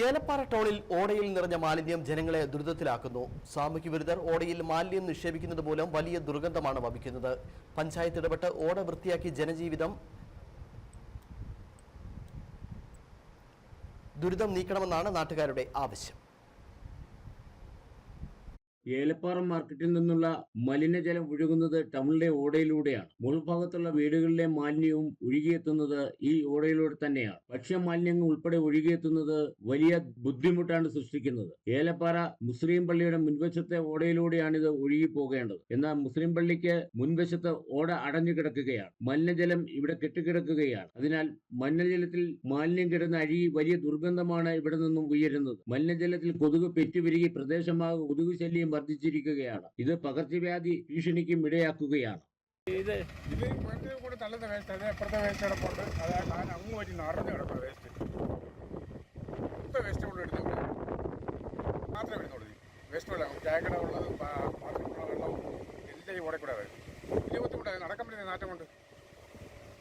ഏലപ്പാറ ടൗണിൽ ഓടയിൽ നിറഞ്ഞ മാലിന്യം ജനങ്ങളെ ദുരിതത്തിലാക്കുന്നു. സാമൂഹ്യ വിരുദ്ധർ ഓടയിൽ മാലിന്യം നിക്ഷേപിക്കുന്നത് മൂലം വലിയ ദുർഗന്ധമാണ് വമിക്കുന്നത്. പഞ്ചായത്ത് ഇടപെട്ട് ഓട വൃത്തിയാക്കി ജനജീവിതം ദുരിതം നീക്കണമെന്നാണ് നാട്ടുകാരുടെ ആവശ്യം. ഏലപ്പാറ മാർക്കറ്റിൽ നിന്നുള്ള മലിനജലം ഒഴുകുന്നത് ടൗണിലെ ഓടയിലൂടെയാണ്. മുൾഭാഗത്തുള്ള വീടുകളിലെ മാലിന്യവും ഒഴുകിയെത്തുന്നത് ഈ ഓടയിലൂടെ തന്നെയാണ്. ഭക്ഷ്യ മാലിന്യങ്ങൾ ഉൾപ്പെടെ ഒഴുകിയെത്തുന്നത് വലിയ ബുദ്ധിമുട്ടാണ് സൃഷ്ടിക്കുന്നത്. ഏലപ്പാറ മുസ്ലിം പള്ളിയുടെ മുൻവശത്തെ ഓടയിലൂടെയാണ് ഇത് ഒഴുകി പോകേണ്ടത് എന്നാൽ മുസ്ലിം പള്ളിക്ക് മുൻവശത്ത് ഓട അടഞ്ഞു കിടക്കുകയാണ്. മലിനജലം ഇവിടെ കെട്ടിക്കിടക്കുകയാണ്. അതിനാൽ മലിനജലത്തിൽ മാലിന്യം കിടന്ന് അഴുകി വലിയ ദുർഗന്ധമാണ് ഇവിടെ നിന്നും ഉയരുന്നത്. മലിനജലത്തിൽ കൊതുക് പെറ്റുപെരുകി പ്രദേശമാകെ കൊതുക് ശല്യം വർദ്ധിച്ചിരിക്കുകയാണ്. ഇത് പകർച്ചവ്യാധി ഭീഷണിക്കും ഇടയാക്കുകയാണ്. ഇത് നാറ്റം കൊണ്ട്.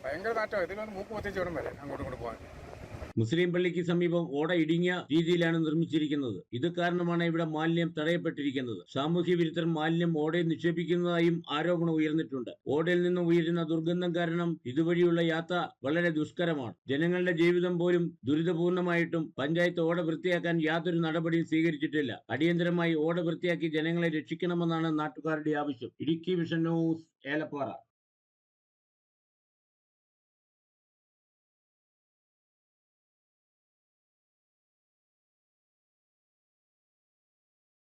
ഭയങ്കര നാറ്റമാണ്. ഇതിലൊന്ന് മൂക്ക് പൊത്തിച്ച് വരെ അങ്ങോട്ടും ഇങ്ങോട്ട് പോകാൻ. മുസ്ലിം പള്ളിക്ക് സമീപം ഓട ഇടുങ്ങിയ രീതിയിലാണ് നിർമ്മിച്ചിരിക്കുന്നത്. ഇത് കാരണമാണ് ഇവിടെ മാലിന്യം തടയപ്പെട്ടിരിക്കുന്നത്. സാമൂഹ്യ വിരുദ്ധർ മാലിന്യം ഓടയിൽ നിക്ഷേപിക്കുന്നതായും ആരോപണം ഉയർന്നിട്ടുണ്ട്. ഓടയിൽ നിന്ന് ഉയരുന്ന ദുർഗന്ധം കാരണം ഇതുവഴിയുള്ള യാത്ര വളരെ ദുഷ്കരമാണ്. ജനങ്ങളുടെ ജീവിതം പോലും ദുരിതപൂർണമായിട്ടും പഞ്ചായത്ത് ഓട വൃത്തിയാക്കാൻ യാതൊരു നടപടിയും സ്വീകരിച്ചിട്ടില്ല. അടിയന്തരമായി ഓട വൃത്തിയാക്കി ജനങ്ങളെ രക്ഷിക്കണമെന്നാണ് നാട്ടുകാരുടെ ആവശ്യം. Idukki vision news Elappara.